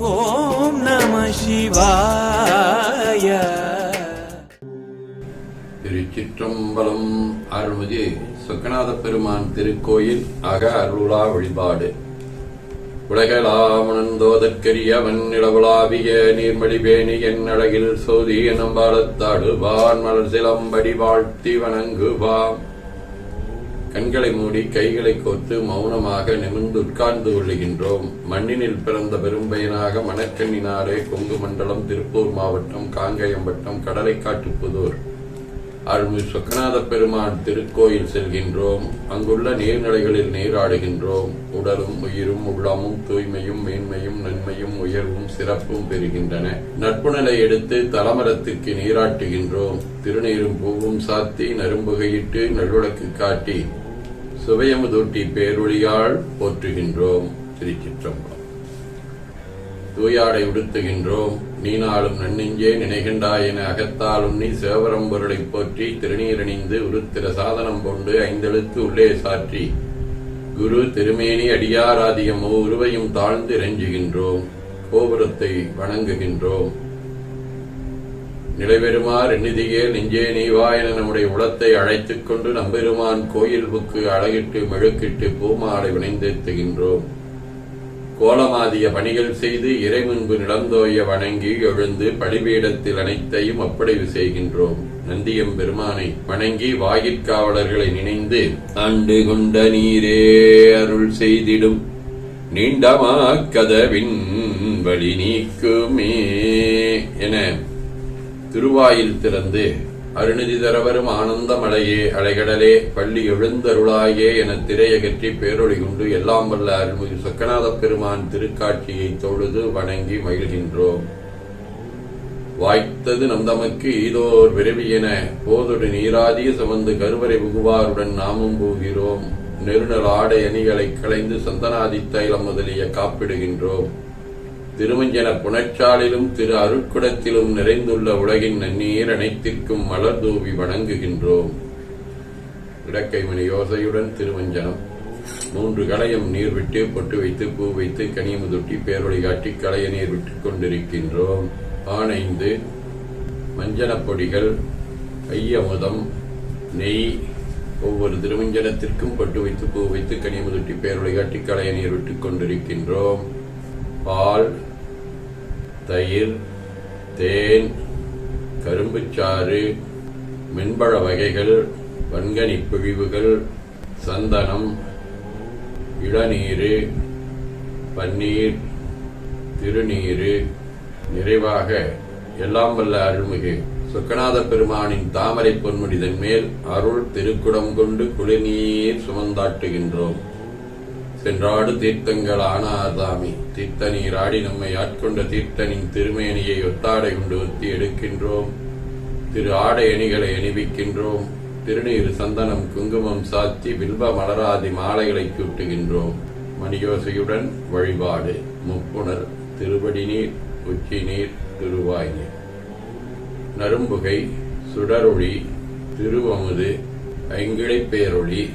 ஓம் நம சிவாய. திருச்சிற்றம்பலம் அருள்மிகு சொக்கநாத பெருமான் திருக்கோயில் அக அருளா வழிபாடு. உலகலாமணந்தோதற்கரியவன் நிலவுலாவிய நீர்மடி பேணி என் அழகில் சோதி எனும் பாலத்தாடு வான் மலர் சிலம்படி வாழ்த்தி வணங்குவான் கண்களை மூடி கைகளை கோர்த்து மௌனமாக நிமிர்ந்து உட்கார்ந்து கொள்ளுகின்றோம். மண்ணினில் பிறந்த பெரும்பயனாக மணக்கண்ணினாரே கொங்கு மண்டலம் திருப்பூர் மாவட்டம் காங்கேயம் வட்டம் கடலைக்காட்டுப்புதூர் அருள்மிகு சொக்கநாத பெருமான் திருக்கோயில் செல்கின்றோம். அங்குள்ள நீர்நிலைகளில் நீராடுகின்றோம். உடலும் உயிரும் உள்ளமும் தூய்மையும் மேன்மையும் நன்மையும் உயர்வும் சிறப்பும் பெறுகின்றன. நட்புணலை எடுத்து தலமரத்துக்கு நீராட்டுகின்றோம். திருநீரும் பூவும் சாத்தி நரும்புகையிட்டு நல்விளக்கு காட்டி சுவையமுதூட்டி பேரொழியால் போற்றுகின்றோம். திருச்சிற்றம்பலம். தூயாடை உடுத்துகின்றோம். நீனாலும் நன்னெஞ்சே நினைகின்றாய் என அகத்தாலும் நீ சேவரம்பொருளைப் போற்றி திருநீரணிந்து உருத்திர சாதனம் கொண்டு ஐந்தெழுத்து உள்ளே சாற்றி. குரு திருமேனி அடியாராதியம் உருவையும் தாழ்ந்து இறைஞ்சுகின்றோம் கோபுரத்தை வணங்குகின்றோம். நிலைபெறுமாறு நிதியே நெஞ்சே நீவா என நம்முடைய உளத்தை அழைத்துக் கொண்டு நம்பெருமான் கோயில் புக்கு அழகிட்டு மெழுக்கிட்டு பூமாலை வினைந்தேத்துகின்றோம். கோலமாதிய பணிகள் செய்து இறை முன்பு நிலந்தோய வணங்கி எழுந்து பலிபீடத்தில் அனைத்தையும் அப்படைவு செய்கின்றோம். நந்தியம் பெருமானை வணங்கி வாயிற்காவலர்களை நினைந்து ஆண்டு கொண்ட நீரே அருள் செய்திடும். நீண்டமா கதவின் வழி நீக்குமே என திருவாயில் திறந்து அருணிதி தரவரும் ஆனந்தமலையே அலைகடலே பள்ளி எழுந்தருளாயே என திரையகற்றி பேரொழி கொண்டு எல்லாம் வல்ல அருள்மிகு சொக்கநாத பெருமான் திருக்காட்சியை தொழுது வணங்கி மகிழ்கின்றோம். வாய்த்தது நம் தமக்கு ஈதோர் விரைவி போதொடு நீராதிய சுமந்து கருவறை புகுவாருடன் நாமும் போகிறோம். நெருநல் ஆடை அணிகளை களைந்து சந்தனாதி தைலம் முதலிய காப்பிடுகின்றோம். திருமஞ்சன புனச்சாலிலும் திரு அருட்குடத்திலும் நிறைந்துள்ள உலகின் நன்னீர் அனைத்திற்கும் மலர் தூவி வணங்குகின்றோம். இடக்கைமணி யோசையுடன் திருமஞ்சனம். மூன்று களையம் நீர் விட்டு பொட்டு வைத்து பூ வைத்து கனியமுதுட்டி பேரொழி காட்டி களைய நீர் விட்டுக் கொண்டிருக்கின்றோம். ஆனைந்து மஞ்சனப் பொடிகள் ஐயமுதம் நெய் ஒவ்வொரு திருமஞ்சனத்திற்கும் பொட்டு வைத்து பூ வைத்து கனியமுதுட்டி பேரொழி காட்டி களைய நீர் விட்டுக் கொண்டிருக்கின்றோம். பால் தயிர் தேன் கரும்புச்சாறு மென்பழ வகைகள் வன்கனி பிழிவுகள் சந்தனம் இளநீர் பன்னீர் திருநீர் நிறைவாக எல்லாம் வல்ல அருள்மிகு சொக்கநாத பெருமானின் தாமரை பொன்முடிதன் மேல் அருள் திருக்குடம் கொண்டு குளிர்நீர் சுமந்தாட்டுகின்றோம். சென்றாடு தீர்த்தங்கள் ஆனாதாமி தீர்த்த நீராடி நம்மை ஆட்கொண்ட தீர்த்தனின் திருமேனியை ஒத்தாடை கொண்டு ஒத்தி எடுக்கின்றோம். திரு ஆடை அணிகளை அணிவிக்கின்றோம். திருநீர் சந்தனம் குங்குமம் சாத்தி பில்ப மலராதி மாலைகளை சூட்டுகின்றோம். மணியோசையுடன் வழிபாடு முப்புணர் திருவடி நீர் உச்சி நீர் திருவாய் நீர். நரும்புகை சுடரொளி திருவமுது ஐங்கிழைப் பேரொளி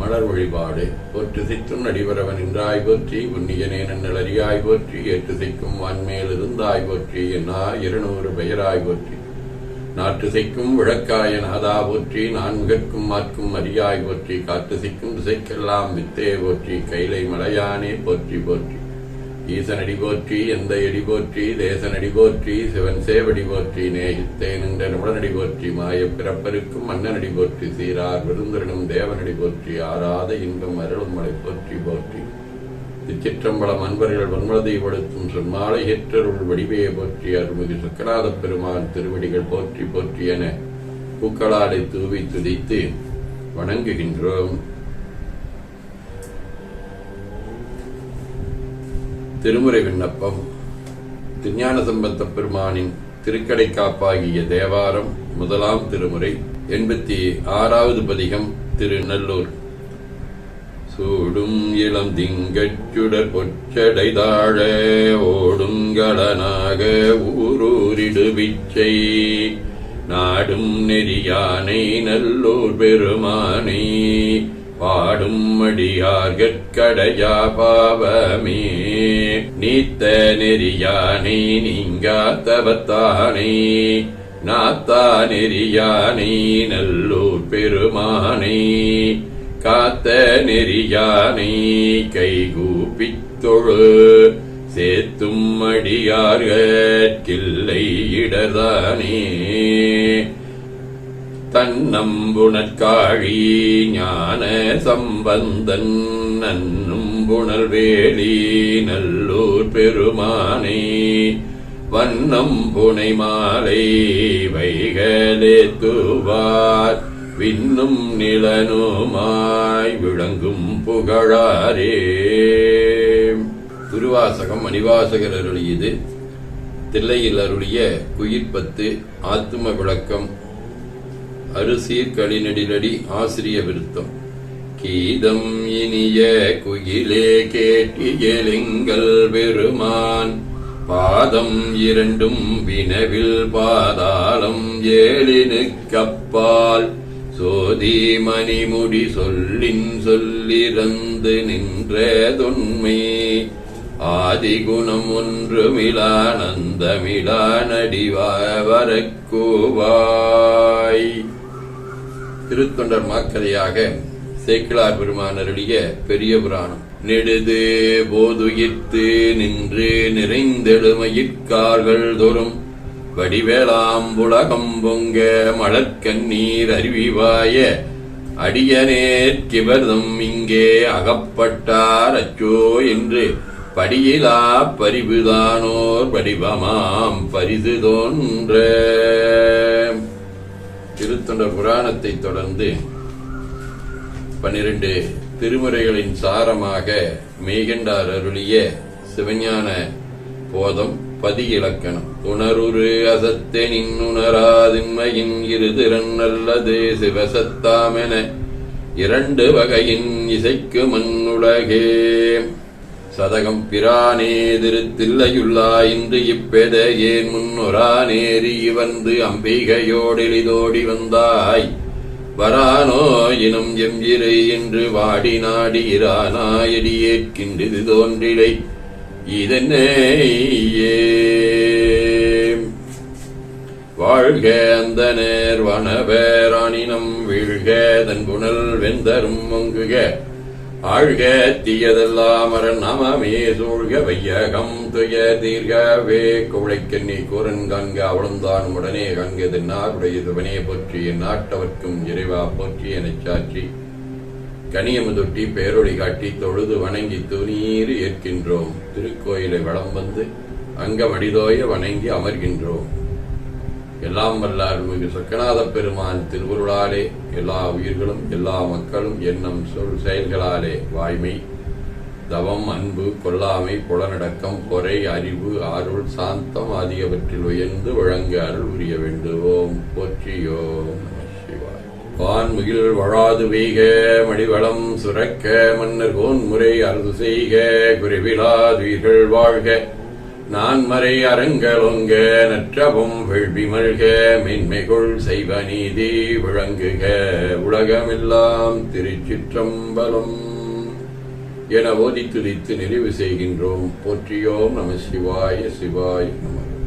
மலர் வழிபாடு. போற்று சித்தும் நடிவரவன் என்றாய் போற்றி உன்னியனே நன்னலறியாய் போற்றி ஏற்று சிக்கும் வான்மேல் இருந்தாய் போற்றி என்னா இருநூறு பெயராய் போற்றி. நாற்று சிக்கும் விளக்காய நாதா போற்றி நான் முகற்கும் மாற்கும் அரியாய் போற்றி காற்று சிக்கும் திசைக்கெல்லாம் வித்தே போற்றி கைலை மலையானே போற்றி போற்றி. ஈசனடி போற்றி எந்த எடி போற்றி தேசனடி போற்றி சிவன் சேவடி போற்றி நேகித்தே நின்ற நிமிடனடி போற்றி மாயப் பிறப்பருக்கும் மன்னனடி போற்றி சீரார் விருந்தரனும் தேவனடி போற்றி ஆராத இன்பம் அருளும் மலை போற்றி போற்றி. திருச்சிற்றம்பலம் அன்பர்கள் வன்மலதை படுத்தும் சொன்மாலை ஏற்றருள் வடிவையை போற்றி அருள்மிகு சொக்கநாத பெருமான் திருவடிகள் போற்றி போற்றி என பூக்களாலை தூவி துதித்து வணங்குகின்றோம். திருமுறை விண்ணப்பம். திருஞான சம்பந்த பெருமானின் திருக்கடை காப்பாகிய தேவாரம் முதலாம் திருமுறை எண்பத்தி ஆறாவது பதிகம் திருநல்லூர். சூடும் இளம் திங்கச்சுடர் பொச்சடை தாழ ஓடுங்களனாக ஊரூரிடு பிச்சை. நாடும் நெறியானை நல்லூர் பெருமானே பாடும் அடியார்கட்கடையா பாவமே. நீத்த நெறியானை நீங்காத்தவத்தானை நாத்தா நெறியானே நல்லூர் பெருமானே. காத்த நெறியானே கைகூப்பித் தொழு சேத்தும் அடியார்கட்கில்லை இடர்தானே தன்னம்புணற்காழி ஞான சம்பந்தன் நன்னும் புனர்வேலி நல்லூர் பெருமானே. வண்ணம் புனை மாலை வைகளே தூவார் விண்ணும் நிலனுமாய் விளங்கும் புகழாரே. திருவாசகம் மணிவாசகர் அருளியது. தில்லையில் அருளிய குயிர்பத்து ஆத்தும விளக்கம் அரிசீர் களிநடிலடி ஆசிரிய விருத்தம். கீதம் இனிய குயிலே கேட்டியலிங்கள் பெருமான். பாதம் இரண்டும் வினவில் பாதாளம் ஏழினுக்கப்பால். சோதி மணிமுடி சொல்லின் சொல்லிறந்து நின்ற தொன்மை. ஆதிகுணம் மிலானடிவாய் வரக்கூவாய். திருத்தொண்டர் மாக்கதையாக சேக்கிழார் பெருமானருடைய பெரிய புராணம். நெடுது போதுயிர்த்து நின்று நிறைந்தெழுமையிற்கார்கள் தோறும் வடிவேளாம் புலகம் பொங்க மலர்கண்ணீர் அருவிவாய அடியனேற்கிவர்தம் இங்கே அகப்பட்டார் அச்சோ என்று படியிலா பரிவுதானோர் வடிவமாம் பரிது தோன்ற திருத்தொண்டர் புராணத்தை தொடர்ந்து பன்னிரண்டு திருமுறைகளின் சாரமாக மேகண்டார் அருளிய சிவஞான போதம் பதி இலக்கணம் உணருரு அசத்தெனின் உணராதின்மையின் இருதிறன் அல்லது சிவசத்தாமென இரண்டு வகையின் இசைக்கு மண்ணுலகே. சதகம் பிரானே திருத்தில்லையுள்ளா இன்று இப்பெத ஏன் முன்னொரா நேரி வந்து அம்பிகையோடெளிதோடி வந்தாய். வரானோ இனம் எம் இறை என்று வாடி நாடி இரானாயடியேற்கின்றது தோன்றிலை. இதனேயே வாழ்க அந்த நேர் வனவேராணினம் வீழ்க தன் குணல் வெந்தரும் மங்குக. ஆழ்க தீயதெல்லாம் அரண் நமமே சூழ்க வையகம் துய தீர்கவே. குழைக்கண்ணி கூரன் காண்க அவளந்தான் உடனே காண்க தென்னாருடைய சிவனே போற்றி நாட்டவர்க்கும் இறைவா போற்றி எனச் சாற்றி. கனியமுதொட்டி பேரொழி காட்டி தொழுது வணங்கி துணீர் ஏற்கின்றோம். திருக்கோயிலை வளம் வந்து அங்கமடிதோய வணங்கி அமர்கின்றோம். எல்லாம் வல்ல அருள்மிகு சொக்கநாத பெருமான் திருவருளாலே எல்லா உயிர்களும் எல்லா மக்களும் எண்ணம் சொல் செயல்களாலே வாய்மை தவம் அன்பு கொல்லாமை புலனடக்கம் பொறை அறிவு அருள் சாந்தம் ஆகியவற்றில் உயர்ந்து வழங்க அருள் உரிய வேண்டுவோம். போற்றியோம் சிவாய். வான்முகில் வழாது வீக மடிவளம் சுரக்க மன்னர் கோன்முறை அருது செய்க குறைவிலாதுயிர்கள் வாழ்க. நான் மறை அரங்கலொங்க நற்றபும் வெள்வி மல்க மென்மைகொள் செய்வ நீதி விளங்குக உலகமெல்லாம் திருச்சிற்றம்பலம். என ஓதி துதித்து நிறைவு செய்கின்றோம். போற்றியோம் நம சிவாய சிவாய நமக.